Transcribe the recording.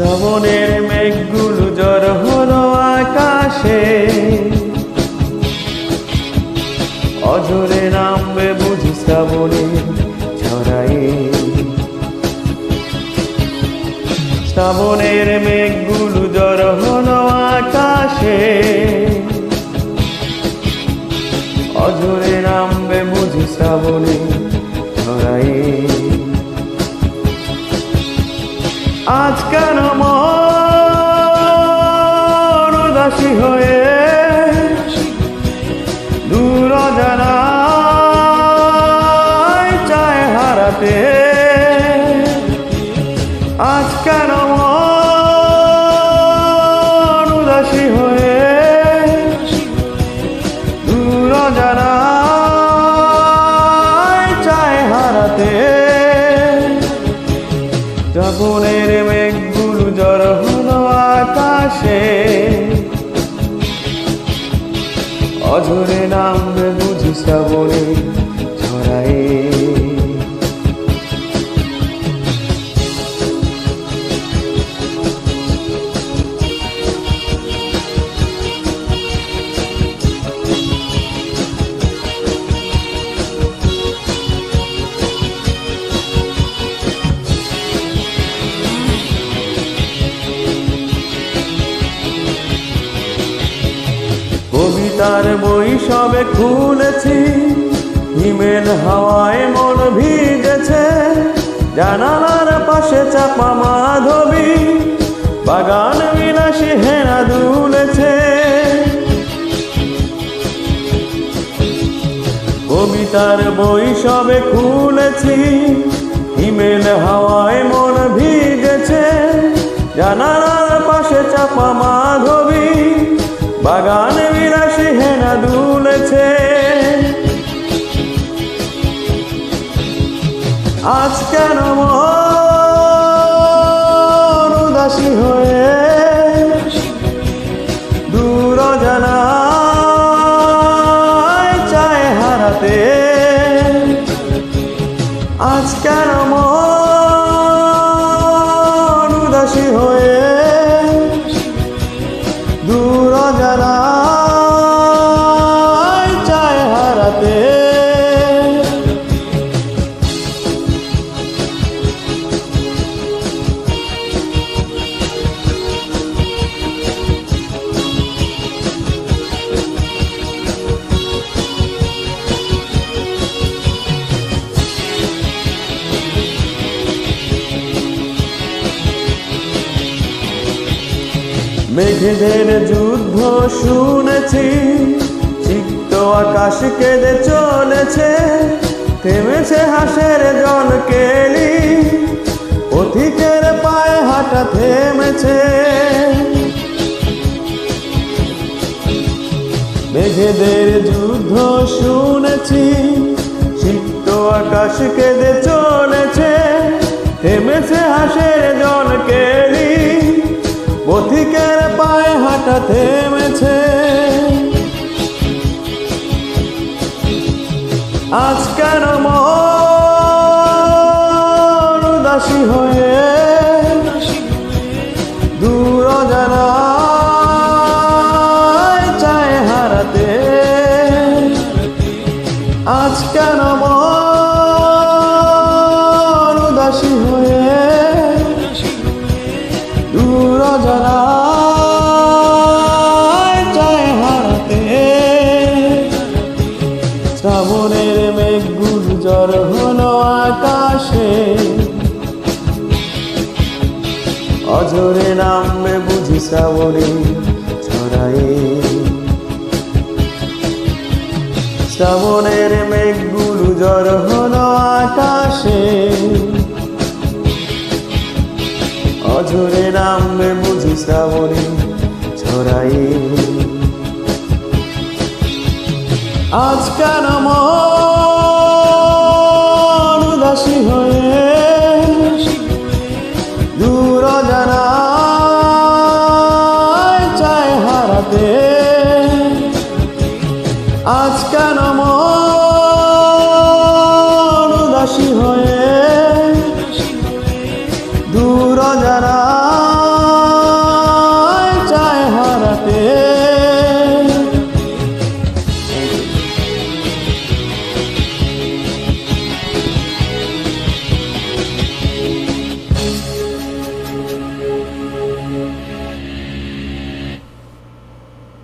শ্রাবণের মেঘগুলো জ্বর হলো আকাশে। অজরে নামবে বুঝি শ্রাবণে ছড়াই শ্রাবণের মেঘগুলো জ্বর হলো আকাশে। অজরে নামবে বুঝি শ্রাবণে ছড়াই আজ কেন মন উদাসী হয়ে শ্রাবণের মেঘগুলো জ্বর হলো আকাশে। অঝরে নামবে বুঝি শ্রাবণে। কবিতার বই সবে খুলেছি। হিমেল হাওয়ায় মন ভিজেছে। জানালার পাশে চাপা মাধবী। বাগান বিলাসী হেনা দুলেছে। কবিতার বই সবে খুলেছি। হিমেল হাওয়ায় মন ভিজেছে। জানালার পাশে চাপা মাধবী। বাগান আজ কেন উদাসী হয়ে দূর জানায় চায় হারাতে। আজ মেঘেদের যুদ্ধ শুনেছি, চিত্ত আকাশ কেঁদে চলেছে, থেমেছে হাসের জল কেলি পথিকের পায়ে হাঁটা থেমেছে। মেঘেদের যুদ্ধ শুনেছি, চিত্ত আকাশ কেঁদে চলেছে পায়ে থেমেছে। আজ কেন মন উদাসী হয়ে দূর শ্রাবণের মেঘগুল জ্বর হলো আকাশে। অজরে নামবে বুঝি শ্রাবণে ছড়াই শ্রাবণের মেঘগুলো জ্বর হলো আকাশে। অঝরে নামবে বুঝি শ্রাবণে ছড়াই আজ কেন মন উদাসী হয়ে দূর জানা চায় হারাতে? আজ কেন মন উদাসী হয়ে দূর জানা